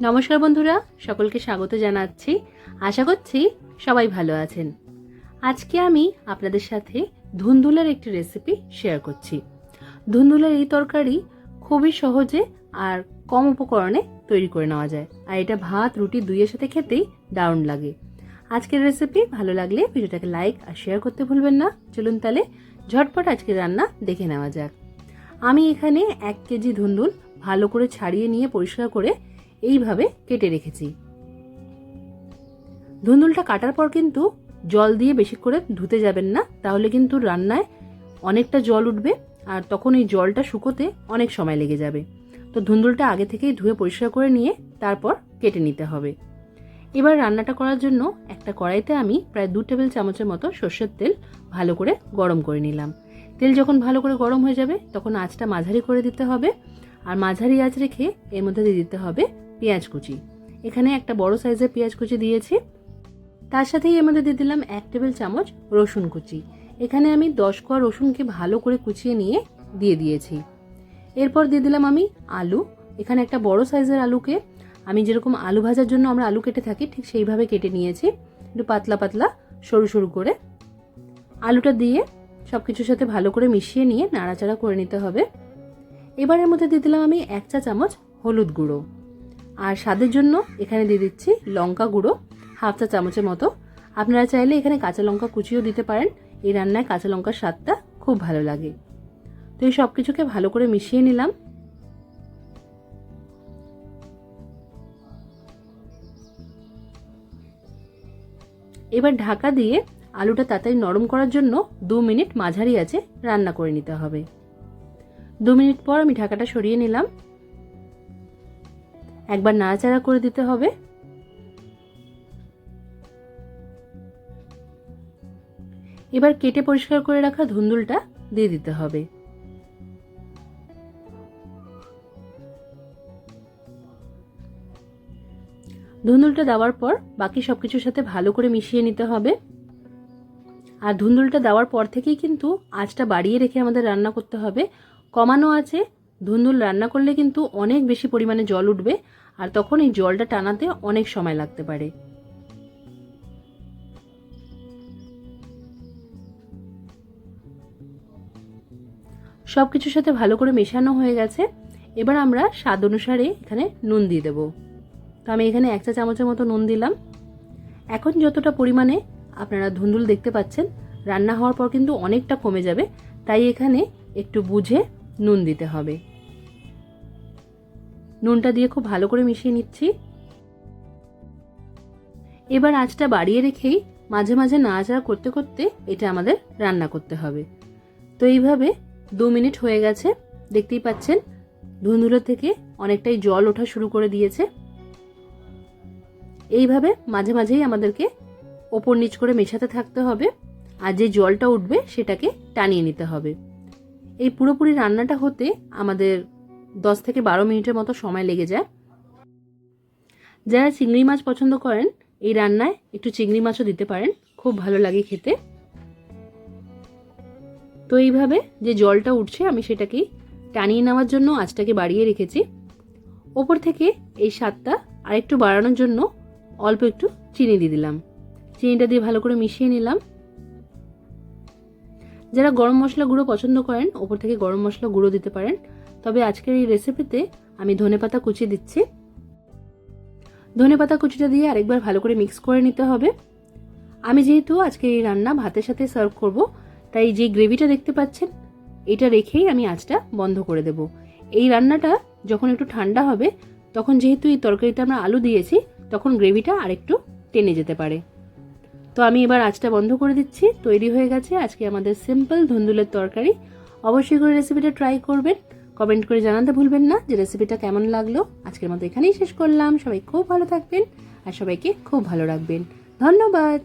নমস্কার বন্ধুরা, সকলকে স্বাগত জানাচ্ছি। আশা করছি সবাই ভালো আছেন। আজকে আমি আপনাদের সাথে ধুন্দুলের একটি রেসিপি শেয়ার করছি। ধুন্দুলের এই তরকারি খুবই সহজে আর কম উপকরণে তৈরি করে নেওয়া যায়। আর এটা ভাত, রুটি দুইয়ের সাথে খেতেই দারুণ লাগে। আজকের রেসিপি ভালো লাগলে ভিডিওটাকে লাইক আর শেয়ার করতে ভুলবেন না। চলুন তাহলে ঝটপট আজকের রান্না দেখে নেওয়া যাক। আমি এখানে এক কেজি ধুন্দুল ভালো করে ছাড়িয়ে নিয়ে পরিষ্কার করে এইভাবে কেটে রেখেছি। ধুন্দুলটা কাটার পর কিন্তু জল দিয়ে বেশি করে ধুতে যাবেন না, তাহলে কিন্তু রান্নায় অনেকটা জল উঠবে আর তখন এই জলটা শুকোতে অনেক সময় লেগে যাবে। তো ধুন্দুলটা আগে থেকেই ধুয়ে পরিষ্কার করে নিয়ে তারপর কেটে নিতে হবে। এবার রান্নাটা করার জন্য একটা কড়াইতে আমি প্রায় দু টেবিল চামচের মতো সর্ষের তেল ভালো করে গরম করে নিলাম। তেল যখন ভালো করে গরম হয়ে যাবে, তখন আঁচটা মাঝারি করে দিতে হবে। আর মাঝারি আঁচ রেখে এর মধ্যে দিয়ে দিতে হবে পেঁয়াজ কুচি। এখানে একটা বড় সাইজের পেঁয়াজ কুচি দিয়েছি। তার সাথেই মধ্যে দিয়ে দিলাম এক টেবিল চামচ রসুন কুচি। এখানে আমি দশ কোয়া রসুনকে ভালো করে কুচিয়ে নিয়ে দিয়ে দিয়েছি। এরপর দিয়ে দিলাম আমি আলু। এখানে একটা বড় সাইজের আলুকে আমি যেরকম আলু ভাজার জন্য আমরা আলু কেটে থাকি, ঠিক সেইভাবে কেটে নিয়েছি। একটু পাতলা পাতলা, সরু সরু করে। আলুটা দিয়ে সব কিছুর সাথে ভালো করে মিশিয়ে নিয়ে নাড়াচাড়া করে নিতে হবে। এবারের মধ্যে দিয়ে দিলাম আমি এক চা চামচ হলুদ গুঁড়ো। আর স্বাদের জন্য এখানে দিয়ে দিচ্ছি লঙ্কা গুঁড়ো, হাফ চা চামচের মতো। আপনারা চাইলে এখানে কাঁচা লঙ্কা কুচিও দিতে পারেন। এই রান্নায় কাঁচা লঙ্কার স্বাদটা খুব ভালো লাগে। তো এই সব কিছুকে ভালো করে মিশিয়ে নিলাম। এবার ঢাকা দিয়ে আলুটা তাড়াতাড়ি নরম করার জন্য দু মিনিট মাঝারি আছে রান্না করে নিতে হবে। দু মিনিট পর আমি ঢাকাটা সরিয়ে নিলাম। একবার নাড়াচাড়া করে দিতে হবে। এবার কেটে পরিষ্কার করে রাখা ধুন্দুলটা দিয়ে দিতে হবে। ধুন্দুলটা দেওয়ার পর বাকি সব কিছুর সাথে ভালো করে মিশিয়ে নিতে হবে। আর ধুন্দুলটা দেওয়ার পর থেকেই কিন্তু আঁচটা বাড়িয়ে রেখে আমাদের রান্না করতে হবে। কমানো আছে ধুন্দুল রান্না করলে কিন্তু অনেক বেশি পরিমাণে জল উঠবে, আর তখন এই জলটা টানাতে অনেক সময় লাগতে পারে। সব কিছুর সাথে ভালো করে মেশানো হয়ে গেছে। এবার আমরা স্বাদ অনুসারে এখানে নুন দিয়ে দেবো। তো আমি এখানে এক চা চামচের মতো নুন দিলাম। এখন যতটা পরিমাণে আপনারা ধুন্দুল দেখতে পাচ্ছেন, রান্না হওয়ার পর কিন্তু অনেকটা কমে যাবে, তাই এখানে একটু বুঝে নুন দিতে হবে। নুনটা দিয়ে খুব ভালো করে মিশিয়ে নিচ্ছি। এবার আঁচটা বাড়িয়ে রেখেই মাঝে মাঝে নাড়াচাড়া করতে করতে এটা আমাদের রান্না করতে হবে। তো এইভাবে দু মিনিট হয়ে গেছে, দেখতেই পাচ্ছেন ধুন্দুলো থেকে অনেকটাই জল ওঠা শুরু করে দিয়েছে। এইভাবে মাঝে মাঝেই আমাদেরকে ওপর নিচ করে মেশাতে থাকতে হবে। আর যে জলটা উঠবে সেটাকে টানিয়ে নিতে হবে। এই পুরোপুরি রান্নাটা হতে আমাদের দশ থেকে বারো মিনিটের মতো সময় লেগে যায়। যারা চিংড়ি মাছ পছন্দ করেন, এই রান্নায় একটু চিংড়ি মাছও দিতে পারেন। খুব ভালো লাগে খেতে। তো এইভাবে যে জলটা উঠছে, আমি সেটাকেই টানিয়ে নেওয়ার জন্য আঁচটাকে বাড়িয়ে রেখেছি। ওপর থেকে এই স্বাদটা আরেকটু বাড়ানোর জন্য অল্প একটু চিনি দিয়ে দিলাম। চিনিটা দিয়ে ভালো করে মিশিয়ে নিলাম। যারা গরম মশলা গুঁড়ো পছন্দ করেন, ওপর থেকে গরম মশলা গুঁড়ো দিতে পারেন। তবে আজকের এই রেসিপিতে আমি ধনেপাতা কুচি দিচ্ছি। ধনেপাতা কুচিটা দিয়ে আরেকবার ভালো করে মিক্স করে নিতে হবে। আমি যেহেতু আজকে এই রান্না ভাতের সাথে সার্ভ করব, তাই যে গ্রেভিটা দেখতে পাচ্ছেন, এটা রেখেই আমি আঁচটা বন্ধ করে দেব। এই রান্নাটা যখন একটু ঠান্ডা হবে, তখন যেহেতু এই তরকারিতে আমরা আলু দিয়েছি, তখন গ্রেভিটা আরেকটু টেনে যেতে পারে। তো আমি এবার আজটা বন্ধ করে দিচ্ছি। তৈরি হয়ে গেছে আজকে আমাদের সিম্পল ধুন্দুলের তরকারি। অবশ্যই করে রেসিপিটা ট্রাই করবেন। কমেন্ট করে জানাতে ভুলবেন না যে রেসিপিটা কেমন লাগল। আজকের মতো এখানেই শেষ করলাম। সবাই খুব ভালো থাকবেন আর সবাইকে খুব ভালো রাখবেন। ধন্যবাদ।